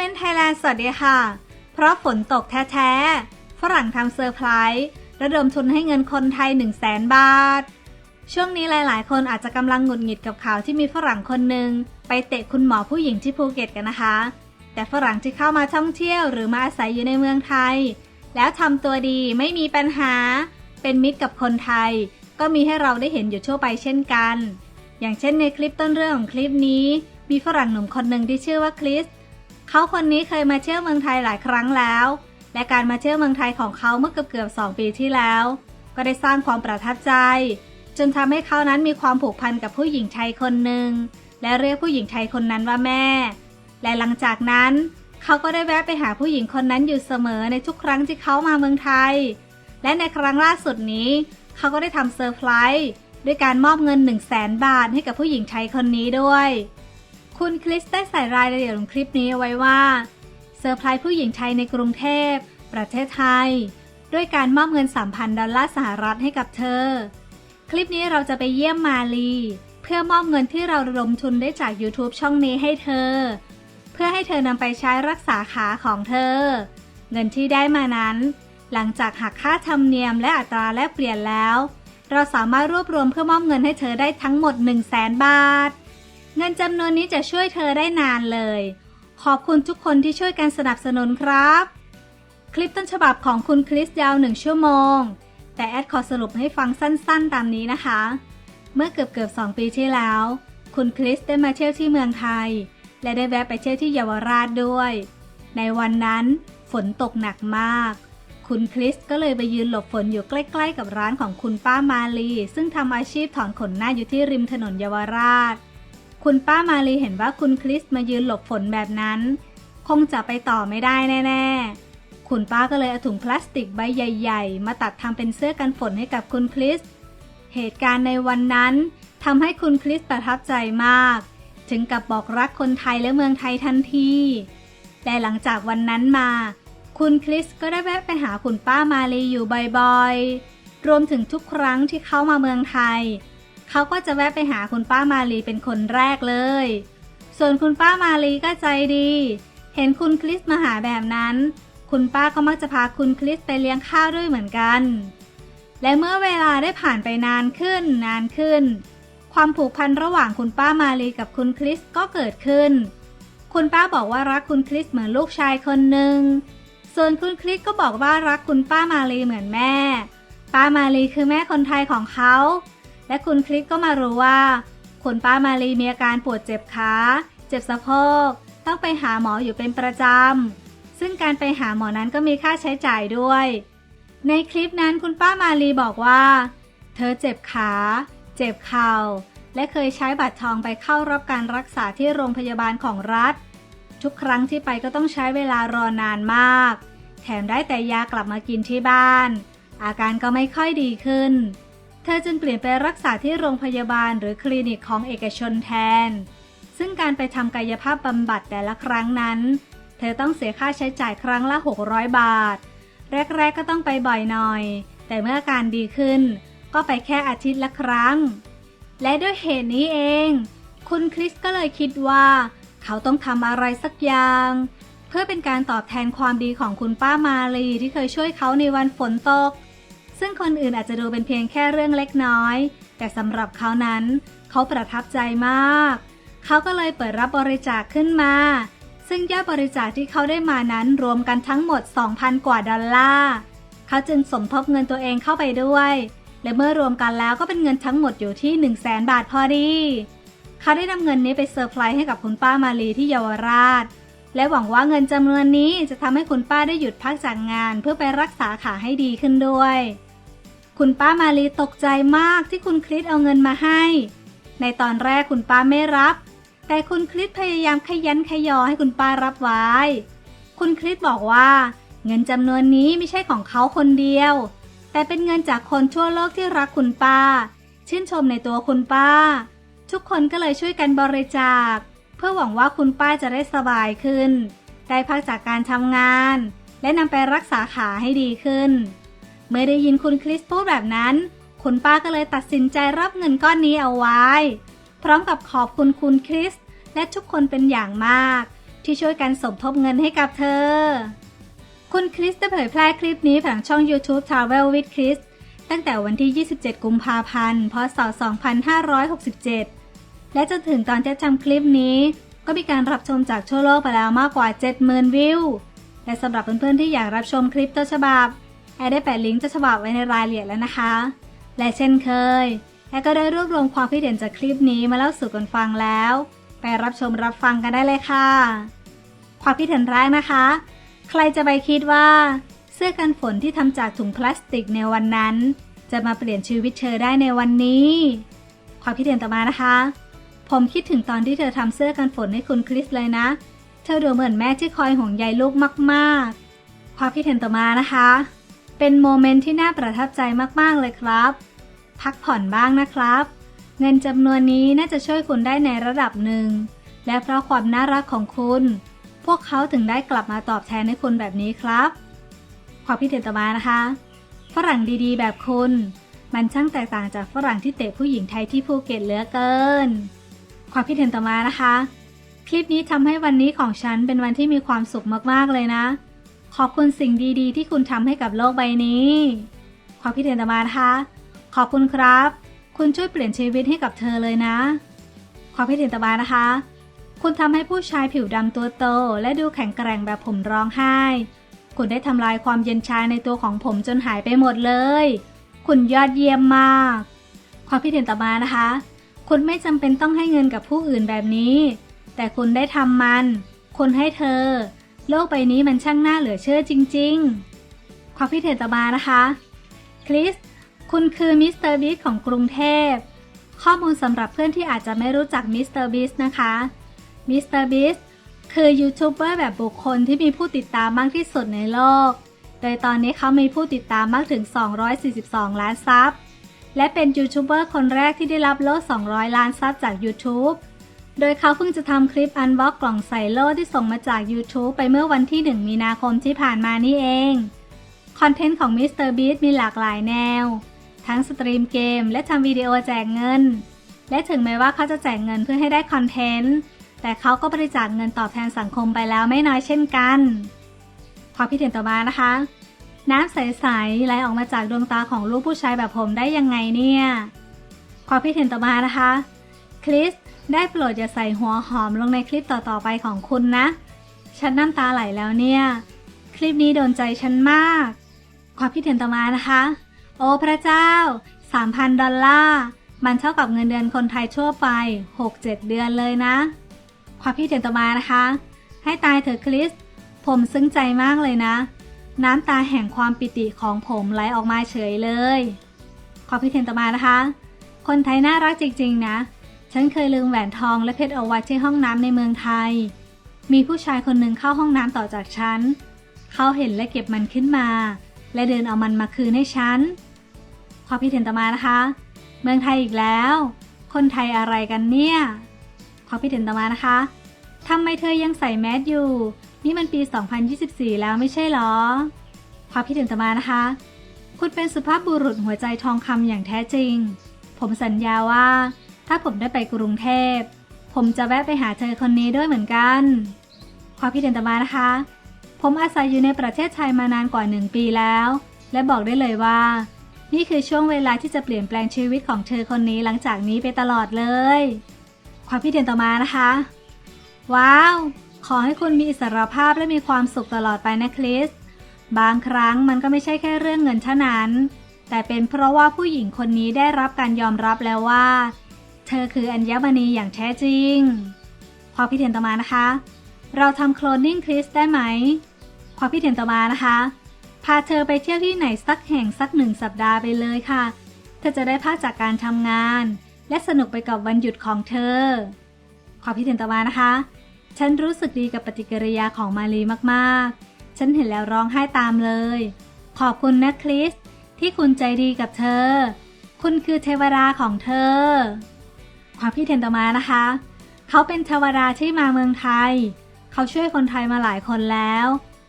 เมนไทยแลนด์สวัสดีค่ะ เพราะฝนตกแท้ๆ ฝรั่งทำเซอร์ไพรส์ระดมทุนให้เงินคนไทย 1 0 0 0 0แสนบาท ช่วงนี้หลายๆ คนอาจจะกำลังหงุดหงิดกับข่าวที่มีฝรั่งคนหนึ่งไปเตะคุณหมอผู้หญิงที่ภูเก็ตกันนะคะ แต่ฝรั่งที่เข้ามาท่องเที่ยวหรือมาอาศัยอยู่ในเมืองไทย แล้วทำตัวดีไม่มีปัญหา เป็นมิตรกับคนไทย ก็มีให้เราได้เห็นอยู่ทั่วไปเช่นกัน อย่างเช่นในคลิปต้นเรื่องของคลิปนี้ มีฝรั่งหนุ่มคนหนึ่งที่ชื่อว่าคริส เขาคนนี้เคยมาเที่ยวเมืองไทยหลายครั้งแล้ว และการมาเที่ยวเมืองไทยของเขาเมื่อเกือบเกือบสองปีที่แล้ว ก็ได้สร้างความประทับใจ จนทำให้เขานั้นมีความผูกพันกับผู้หญิงไทยคนหนึ่งและเรียกผู้หญิงไทยคนนั้นว่าแม่ และหลังจากนั้น เขาก็ได้แวะไปหาผู้หญิงคนนั้นอยู่เสมอในทุกครั้งที่เขามาเมืองไทย และในครั้งล่าสุดนี้ เขาก็ได้ทำเซอร์ไพรส์ด้วยการมอบเงิน 1 0 0 0 0แสนบาทให้กับผู้หญิงไทยคนนี้ด้วย คุณคริสได้ใส่รายละเอียดของคลิปนี้ไว้ว่าเซอร์ไพรส์ผู้หญิงไทยในกรุงเทพ ประเทศไทย ด้วยการมอบเงิน 3,000 ดอลลาร์สหรัฐให้กับเธอ คลิปนี้เราจะไปเยี่ยมมาลี เพื่อมอบเงินที่เราระดมทุนได้จาก YouTube ช่องนี้ให้เธอ เพื่อให้เธอนำไปใช้รักษาขาของเธอ เงินที่ได้มานั้น หลังจากหักค่าธรรมเนียมและอัตราแลกเปลี่ยนแล้ว เราสามารถรวบรวมเพื่อมอบเงินให้เธอได้ทั้งหมด 1 0 0 0 0แสนบาท เงินจำนวนนี้จะช่วยเธอได้นานเลย ขอบคุณทุกคนที่ช่วยกันสนับสนุนครับ คลิปต้นฉบับของคุณคริสยาวหนึ่งชั่วโมง แต่แอดขอสรุปให้ฟังสั้นๆ ตามนี้นะคะ เมื่อเกือบเกือบสองปีที่แล้ว คุณคริสได้มาเที่ยวที่เมืองไทย และได้แวะไปเที่ยวที่เยาวราชด้วย ในวันนั้นฝนตกหนักมาก คุณคริสก็เลยไปยืนหลบฝนอยู่ใกล้ ๆ กับร้านของคุณป้ามาลี ซึ่งทำอาชีพถอนขนหน้าอยู่ที่ริมถนนเยาวราช คุณป้ามาลีเห็นว่าคุณคริสมายืนหลบฝนแบบนั้น คงจะไปต่อไม่ได้แน่ๆ คุณป้าก็เลยเอาถุงพลาสติกใบใหญ่ ๆ มาตัดทำเป็นเสื้อกันฝนให้กับคุณคริส เหตุการณ์ในวันนั้นทำให้คุณคริสประทับใจมาก ถึงกับบอกรักคนไทยและเมืองไทยทันทีแต่หลังจากวันนั้นมา คุณคริสก็ได้แวะไปหาคุณป้ามาลีอยู่บ่อยๆ รวมถึงทุกครั้งที่เขามาเมืองไทย เขาก็จะแวะไปหาคุณป้ามาลีเป็นคนแรกเลย ส่วนคุณป้ามาลีก็ใจดี เห็นคุณคริสมาหาแบบนั้น คุณป้าก็มักจะพาคุณคริสไปเลี้ยงข้าวด้วยเหมือนกัน และเมื่อเวลาได้ผ่านไปนานขึ้นนานขึ้น ความผูกพันระหว่างคุณป้ามาลีกับคุณคริสก็เกิดขึ้น คุณป้าบอกว่ารักคุณคริสเหมือนลูกชายคนหนึ่ง ส่วนคุณคริสก็บอกว่ารักคุณป้ามาลีเหมือนแม่ ป้ามาลีคือแม่คนไทยของเขา และคุณคริสก็มารู้ว่า คุณป้ามาลีมีอาการปวดเจ็บขา เจ็บสะโพก ต้องไปหาหมออยู่เป็นประจำ ซึ่งการไปหาหมอนั้นก็มีค่าใช้จ่ายด้วย ในคลิปนั้นคุณป้ามาลีบอกว่า เธอเจ็บขา เจ็บเข่า และเคยใช้บัตรทองไปเข้ารับการรักษาที่โรงพยาบาลของรัฐ ทุกครั้งที่ไปก็ต้องใช้เวลารอนานมาก แถมได้แต่ยากลับมากินที่บ้าน อาการก็ไม่ค่อยดีขึ้น ธอจึงเปลี่ยนไปรักษาที่โรงพยาบาลหรือคลินิกของเอกชนแทน ซึ่งการไปทำกายภาพบำบัดแต่ละครั้งนั้น เธอต้องเสียค่าใช้จ่ายครั้งละ 600 บาท แรก ๆ ก็ต้องไปบ่อยหน่อย แต่เมื่ออาการดีขึ้น ก็ไปแค่อาทิตย์ละครั้ง และด้วยเหตุนี้เอง คุณคริสก็เลยคิดว่า เขาต้องทำอะไรสักอย่าง เพื่อเป็นการตอบแทนความดีของคุณป้ามาลีที่เคยช่วยเขาในวันฝนตก ซึ่งคนอื่นอาจจะดูเป็นเพียงแค่เรื่องเล็กน้อย แต่สำหรับเขานั้น เขาประทับใจมาก เขาก็เลยเปิดรับบริจาคขึ้นมา ซึ่งยอดบริจาคที่เขาได้มานั้นรวมกันทั้งหมด 2,000 กว่าดอลลาร์เขาจึงสมทบเงินตัวเองเข้าไปด้วย และเมื่อรวมกันแล้วก็เป็นเงินทั้งหมดอยู่ที่ 1 0 0 0 0แสนบาทพอดี เขาได้นำเงินนี้ไปเซอร์ไพรส์ให้กับคุณป้ามาลีที่เยาวราชและหวังว่าเงินจำนวนนี้จะทำให้คุณป้าได้หยุดพักจากงานเพื่อไปรักษาขาให้ดีขึ้นด้วย คุณป้ามาลีตกใจมากที่คุณคริสเอาเงินมาให้ ในตอนแรกคุณป้าไม่รับ แต่คุณคริสพยายามขยันขยอให้คุณป้ารับไว้ คุณคริสบอกว่า เงินจำนวนนี้ไม่ใช่ของเขาคนเดียว แต่เป็นเงินจากคนทั่วโลกที่รักคุณป้า ชื่นชมในตัวคุณป้า ทุกคนก็เลยช่วยกันบริจาค เพื่อหวังว่าคุณป้าจะได้สบายขึ้น ได้พักจากการทำงาน และนำไปรักษาขาให้ดีขึ้น เมื่อได้ยินคุณคริสพูดแบบนั้น คุณป้าก็เลยตัดสินใจรับเงินก้อนนี้เอาไว้ พร้อมกับขอบคุณคุณคริสและทุกคนเป็นอย่างมาก ที่ช่วยกันสมทบเงินให้กับเธอ คุณคริสได้เผยแพร่คลิปนี้ผ่านช่อง YouTube Travel with Chris ตั้งแต่วันที่ 27 กุมภาพันธ์ พศ 2567 และจนถึงตอนที่ทำคลิปนี้ ก็มีการรับชมจากทั่วโลกไปแล้วมากกว่า 70,000 วิว และสำหรับเพื่อนๆที่อยากรับชมคลิปต้นฉบับ แอดได้แปะลิงก์ต้นฉบับไว้ในรายละเอียดแล้วนะคะ และเช่นเคยแอดก็ได้รวบรวมความคิดเห็นจากคลิปนี้มาเล่าสู่กันฟังแล้ว ไปรับชมรับฟังกันได้เลยค่ะ ความคิดเห็นแรกนะคะ ใครจะไปคิดว่า เสื้อกันฝนที่ทำจากถุงพลาสติกในวันนั้น จะมาเปลี่ยนชีวิตเธอได้ในวันนี้ ความคิดเห็นต่อมานะคะ ผมคิดถึงตอนที่เธอทำเสื้อกันฝนให้คุณคริสเลยนะ เธอดูเหมือนแม่ที่คอยห่วงใยลูกมาก ๆ ความคิดเห็นต่อมานะคะ เป็นโมเมนต์ที่น่าประทับใจมาก ๆ เลยครับ พักผ่อนบ้างนะครับ เงินจำนวนนี้น่าจะช่วยคุณได้ในระดับหนึ่ง และเพราะความน่ารักของคุณ พวกเขาถึงได้กลับมาตอบแทนให้คุณแบบนี้ครับ ความคิดเห็นต่อมานะคะ ฝรั่งดีๆ แบบคุณ มันช่างแตกต่างจากฝรั่งที่เตะผู้หญิงไทยที่ภูเก็ตเหลือเกิน ความคิดเห็นต่อมานะคะ คลิปนี้ทำให้วันนี้ของฉันเป็นวันที่มีความสุขมากๆเลยนะ ขอบคุณสิ่งดีๆ ที่คุณทำให้กับโลกใบนี้ ความคิดเห็นต่อมานะคะ ขอบคุณครับ คุณช่วยเปลี่ยนชีวิตให้กับเธอเลยนะ ความคิดเห็นต่อมานะคะ คุณทำให้ผู้ชายผิวดำตัวโต และดูแข็งแกร่งแบบผมร้องไห้ คุณได้ทำลายความเย็นชาในตัวของผมจนหายไปหมดเลย คุณยอดเยี่ยมมาก ความคิดเห็นต่อมานะคะ คุณไม่จำเป็นต้องให้เงินกับผู้อื่นแบบนี้ แต่คุณได้ทำมัน คุณให้เธอ โลกใบนี้มันช่างน่าเหลือเชื่อจริง ๆ ความคิดเห็นต่อมานะคะ คริส คุณคือมิสเตอร์บีของกรุงเทพ ข้อมูลสำหรับเพื่อนที่อาจจะไม่รู้จักมิสเตอร์บีนะคะ มิสเตอร์บีคือยูทูบเบอร์แบบบุคคลที่มีผู้ติดตามมากที่สุดในโลก โดยตอนนี้เขามีผู้ติดตามมากถึง 242 ล้านซับ และเป็นยูทูบเบอร์คนแรกที่ได้รับโล่200 ล้านซับจาก YouTube โดยเขาเพิ่งจะทำคลิปอันบ็อกกล่องใส่โล่ที่ส่งมาจาก YouTube ไปเมื่อวันที่ 1 มีนาคมที่ผ่านมานี่เอง คอนเทนต์ของ Mr. Beast มีหลากหลายแนว ทั้งสตรีมเกมและทำวิดีโอแจกเงิน และถึงแม้ว่าเขาจะแจกเงินเพื่อให้ได้คอนเทนต์ แต่เขาก็บริจาคเงินตอบแทนสังคมไปแล้วไม่น้อยเช่นกันความคิดเห็นต่อมานะคะ น้ำใสๆไหลออกมาจากดวงตาของลูกผู้ชายแบบผมได้ยังไงเนี่ย ความคิดเห็นต่อมานะคะ คริส ได้โปรดอย่าใส่หัวหอมลงในคลิปต่อๆไปของคุณนะ ฉันน้ำตาไหลแล้วเนี่ย คลิปนี้โดนใจฉันมาก ความคิดเห็นต่อมานะคะ โอ้พระเจ้า 3,000 ดอลลาร์ มันเท่ากับเงินเดือนคนไทยทั่วไป 6-7 เดือนเลยนะ ความคิดเห็นต่อมานะคะ ให้ตายเถอะคริส ผมซึ้งใจมากเลยนะ น้ำตาแห่งความปิติของผมไหลออกมาเฉยเลย ความคิดเห็นต่อมานะคะ คนไทยน่ารักจริง ๆ นะ ฉันเคยลืมแหวนทองและเพชรเอาไว้ที่ห้องน้ำในเมืองไทย มีผู้ชายคนหนึ่งเข้าห้องน้ำต่อจากฉัน เขาเห็นและเก็บมันขึ้นมา และเดินเอามันมาคืนให้ฉัน ความคิดเห็นต่อมานะคะ เมืองไทยอีกแล้ว คนไทยอะไรกันเนี่ย ความคิดเห็นต่อมานะคะทำไมเธอยังใส่แมสอยู่ นี่มันปี 2024 แล้วไม่ใช่หรอ ความคิดเห็นต่อมานะคะ คุณเป็นสุภาพบุรุษหัวใจทองคำอย่างแท้จริง ผมสัญญาว่า ถ้าผมได้ไปกรุงเทพ ผมจะแวะไปหาเธอคนนี้ด้วยเหมือนกัน ความคิดเห็นต่อมานะคะ ผมอาศัยอยู่ในประเทศไทยมานานกว่าหนึ่งปีแล้ว และบอกได้เลยว่า นี่คือช่วงเวลาที่จะเปลี่ยนแปลงชีวิตของเธอคนนี้หลังจากนี้ไปตลอดเลย ความคิดเห็นต่อมานะคะ ว้าว ขอให้คุณมีอิสรภาพและมีความสุขตลอดไปนะคริสบางครั้งมันก็ไม่ใช่แค่เรื่องเงินเท่านั้น แต่เป็นเพราะว่าผู้หญิงคนนี้ได้รับการยอมรับแล้วว่า เธอคืออัญมณีอย่างแท้จริง ความคิดเห็นต่อมานะคะ เราทำโคลนนิ่งคริสได้ไหม ความคิดเห็นต่อมานะคะ พาเธอไปเที่ยวที่ไหนสักแห่งสักหนึ่งสัปดาห์ไปเลยค่ะ เธอจะได้พักจากการทำงาน และสนุกไปกับวันหยุดของเธอ ความคิดเห็นต่อมานะคะ ฉันรู้สึกดีกับปฏิกิริยาของมารีมากๆ ฉันเห็นแล้วร้องไห้ตามเลย ขอบคุณนะคริสที่คุณใจดีกับเธอ คุณคือเทวดาของเธอ ความคิดเห็นต่อมานะคะ เขาเป็นเทวดาที่มาเมืองไทย เขาช่วยคนไทยมาหลายคนแล้ว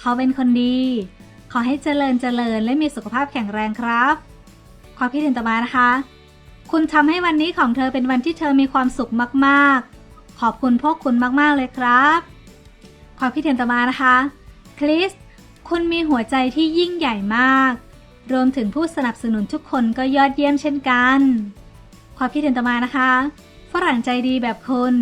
เขาเป็นคนดี ขอให้เจริญเจริญและมีสุขภาพแข็งแรงครับ ความคิดเห็นต่อมานะคะ คุณทำให้วันนี้ของเธอเป็นวันที่เธอมีความสุขมากๆ ขอบคุณพวกคุณมากๆเลยครับ ความคิดเห็นต่อมานะคะ คริส คุณมีหัวใจที่ยิ่งใหญ่มาก รวมถึงผู้สนับสนุนทุกคนก็ยอดเยี่ยมเช่นกัน ความคิดเห็นต่อมานะคะ ฝรั่งใจดีแบบคุณ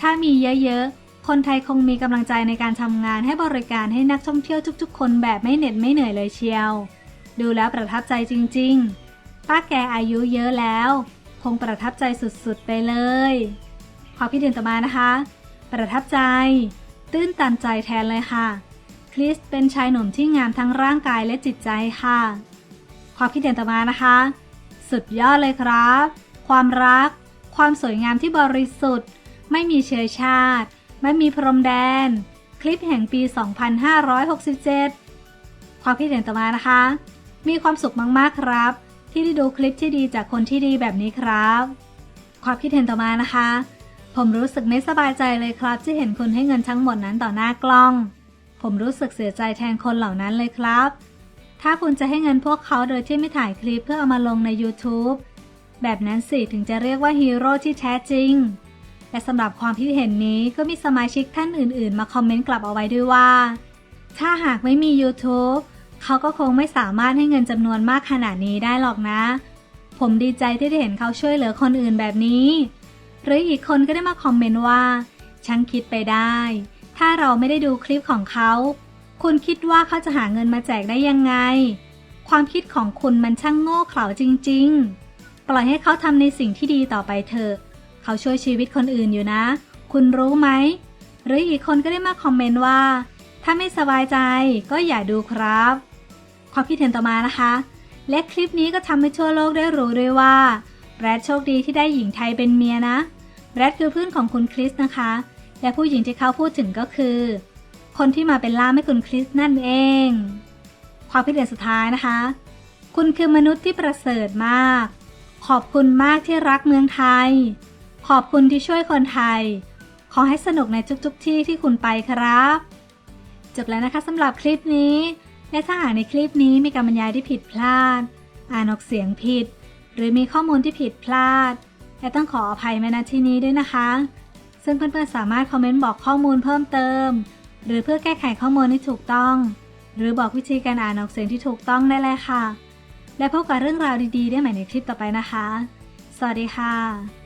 ถ้ามีเยอะๆ คนไทยคงมีกำลังใจในการทำงานให้บริการให้นักท่องเที่ยวทุกๆ คนแบบไม่เหน็ดไม่เหนื่อยเลยเชียว ดูแล้วประทับใจจริงๆ ป้าแกอายุเยอะแล้ว คงประทับใจสุดๆไปเลยความคิดเห็นต่อมานะคะ ประทับใจ ตื้นตันใจแทนเลยค่ะ คริสเป็นชายหนุ่มที่งามทั้งร่างกายและจิตใจค่ะ ความคิดเห็นต่อมานะคะ สุดยอดเลยครับ ความรัก ความสวยงามที่บริสุทธิ์ ไม่มีเชื้อชาติ ไม่มีพรมแดน คลิปแห่งปี 2567 ความคิดเห็นต่อมานะคะ มีความสุขมาก ๆ ครับ ที่ได้ดูคลิปที่ดีจากคนที่ดีแบบนี้ครับ ความคิดเห็นต่อมานะคะ ผมรู้สึกไม่สบายใจเลยครับ ที่เห็นคุณให้เงินทั้งหมดนั้นต่อหน้ากล้อง ผมรู้สึกเสียใจแทนคนเหล่านั้นเลยครับถ้าคุณจะให้เงินพวกเขาโดยที่ไม่ถ่ายคลิปเพื่อเอามาลงใน YouTube แบบนั้นสิถึงจะเรียกว่าฮีโร่ที่แท้จริง และสำหรับความคิดเห็นนี้ก็มีสมาชิกท่านอื่นๆ มาคอมเมนต์กลับเอาไว้ด้วยว่า ถ้าหากไม่มี YouTube เขาก็คงไม่สามารถให้เงินจำนวนมากขนาดนี้ได้หรอกนะ ผมดีใจที่ได้เห็นเขาช่วยเหลือคนอื่นแบบนี้ หรืออีกคนก็ได้มาคอมเมนต์ว่าฉันคิดไปได้ ถ้าเราไม่ได้ดูคลิปของเขา คุณคิดว่าเขาจะหาเงินมาแจกได้ยังไง ความคิดของคุณมันช่างโง่เขลาจริง ๆ ปล่อยให้เขาทำในสิ่งที่ดีต่อไปเถอะ เขาช่วยชีวิตคนอื่นอยู่นะ คุณรู้ไหม หรืออีกคนก็ได้มาคอมเมนต์ว่า ถ้าไม่สบายใจก็อย่าดูครับ ความคิดเห็นต่อมานะคะ และคลิปนี้ก็ทำให้ทั่วโลกได้รู้ด้วยว่าแบรดโชคดีที่ได้หญิงไทยเป็นเมียนะแบรดคือเพื่อนของคุณคริสนะคะ และผู้หญิงที่เขาพูดถึงก็คือ คนที่มาเป็นล่ามให้คุณคริสนั่นเอง ความคิดเห็นสุดท้ายนะคะ คุณคือมนุษย์ที่ประเสริฐมาก ขอบคุณมากที่รักเมืองไทย ขอบคุณที่ช่วยคนไทย ขอให้สนุกในทุกๆที่ที่คุณไปครับ จบแล้วนะคะสำหรับคลิปนี้ และถ้าหากในคลิปนี้มีการบรรยายที่ผิดพลาด อ่านออกเสียงผิด หรือมีข้อมูลที่ผิดพลาดและต้องขออภัยมาณที่นี้ด้วยนะคะ ซึ่งเพื่อนๆสามารถคอมเมนต์บอกข้อมูลเพิ่มเติม หรือเพื่อแก้ไขข้อมูลที่ถูกต้อง หรือบอกวิธีการอ่านออกเสียงที่ถูกต้องได้เลยค่ะ และพบกับเรื่องราวดีๆ ได้ใหม่ในคลิปต่อไปนะคะ สวัสดีค่ะ